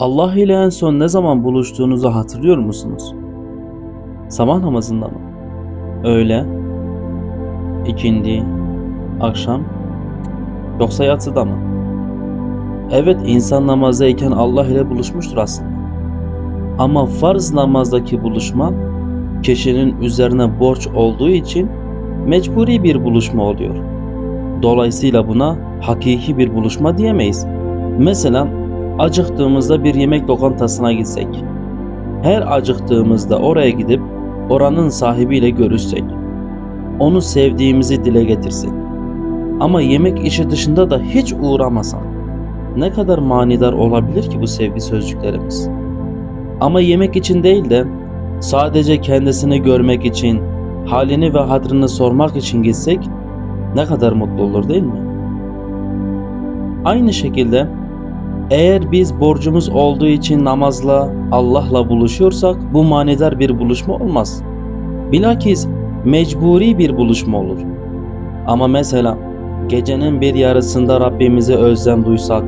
Allah ile en son ne zaman buluştuğunuzu hatırlıyor musunuz? Sabah namazında mı? Öğle, ikindi, akşam, yoksa yatsıda mı? Evet insan namazdayken Allah ile buluşmuştur aslında. Ama farz namazdaki buluşma kişinin üzerine borç olduğu için mecburi bir buluşma oluyor. Dolayısıyla buna hakiki bir buluşma diyemeyiz. Mesela acıktığımızda bir yemek lokantasına gitsek. Her acıktığımızda oraya gidip oranın sahibiyle görüşsek. Onu sevdiğimizi dile getirsek. Ama yemek işi dışında da hiç uğramasak. Ne kadar manidar olabilir ki bu sevgi sözcüklerimiz? Ama yemek için değil de sadece kendisini görmek için, halini ve hadrını sormak için gitsek ne kadar mutlu olur değil mi? Aynı şekilde eğer biz borcumuz olduğu için namazla, Allah'la buluşuyorsak bu manidar bir buluşma olmaz. Bilakis mecburi bir buluşma olur. Ama mesela gecenin bir yarısında Rabbimize özlem duysak,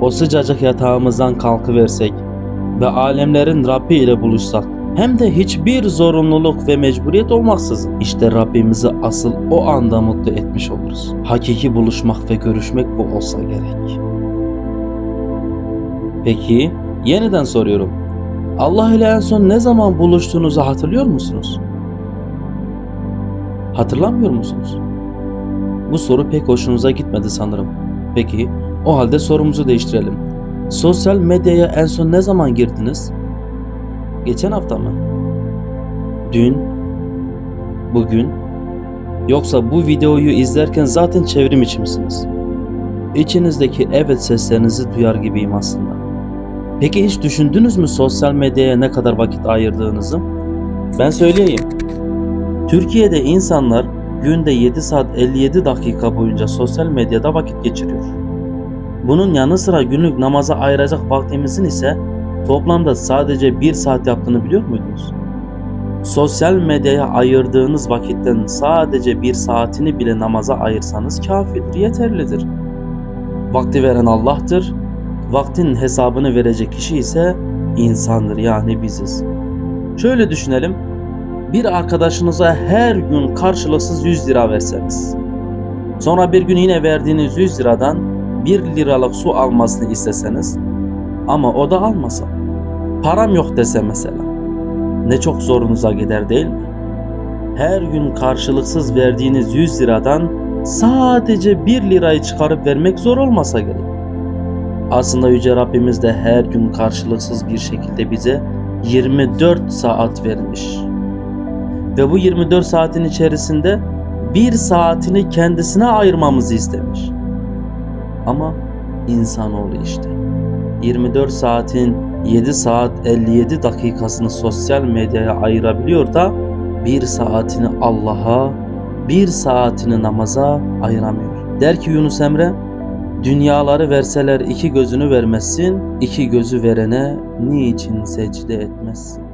o sıcacık yatağımızdan kalkıversek ve alemlerin Rabbi ile buluşsak hem de hiçbir zorunluluk ve mecburiyet olmaksızın işte Rabbimizi asıl o anda mutlu etmiş oluruz. Hakiki buluşmak ve görüşmek bu olsa gerek. Peki yeniden soruyorum. Allah ile en son ne zaman buluştuğunuzu hatırlıyor musunuz? Hatırlamıyor musunuz? Bu soru pek hoşunuza gitmedi sanırım. Peki o halde sorumuzu değiştirelim. Sosyal medyaya en son ne zaman girdiniz? Geçen hafta mı? Dün? Bugün? Yoksa bu videoyu izlerken zaten çevrim içi misiniz? İçinizdeki evet seslerinizi duyar gibiyim aslında. Peki hiç düşündünüz mü sosyal medyaya ne kadar vakit ayırdığınızı? Ben söyleyeyim. Türkiye'de insanlar günde 7 saat 57 dakika boyunca sosyal medyada vakit geçiriyor. Bunun yanı sıra günlük namaza ayıracak vaktimizin ise toplamda sadece 1 saat yaptığını biliyor muydunuz? Sosyal medyaya ayırdığınız vakitten sadece 1 saatini bile namaza ayırsanız kafidir, yeterlidir. Vakti veren Allah'tır. Vaktin hesabını verecek kişi ise insandır yani biziz. Şöyle düşünelim. Bir arkadaşınıza her gün karşılıksız 100 lira verseniz. Sonra bir gün yine verdiğiniz 100 liradan 1 liralık su almasını isteseniz ama o da almasa. Param yok dese mesela. Ne çok zorunuza gider değil mi? Her gün karşılıksız verdiğiniz 100 liradan sadece 1 lirayı çıkarıp vermek zor olmasa gerek. Aslında Yüce Rabbimiz de her gün karşılıksız bir şekilde bize 24 saat vermiş. Ve bu 24 saatin içerisinde bir saatini kendisine ayırmamızı istemiş. Ama insanoğlu işte. 24 saatin 7 saat 57 dakikasını sosyal medyaya ayırabiliyor da bir saatini Allah'a, bir saatini namaza ayıramıyor. Der ki Yunus Emre, dünyaları verseler iki gözünü vermezsin, iki gözü verene niçin secde etmezsin?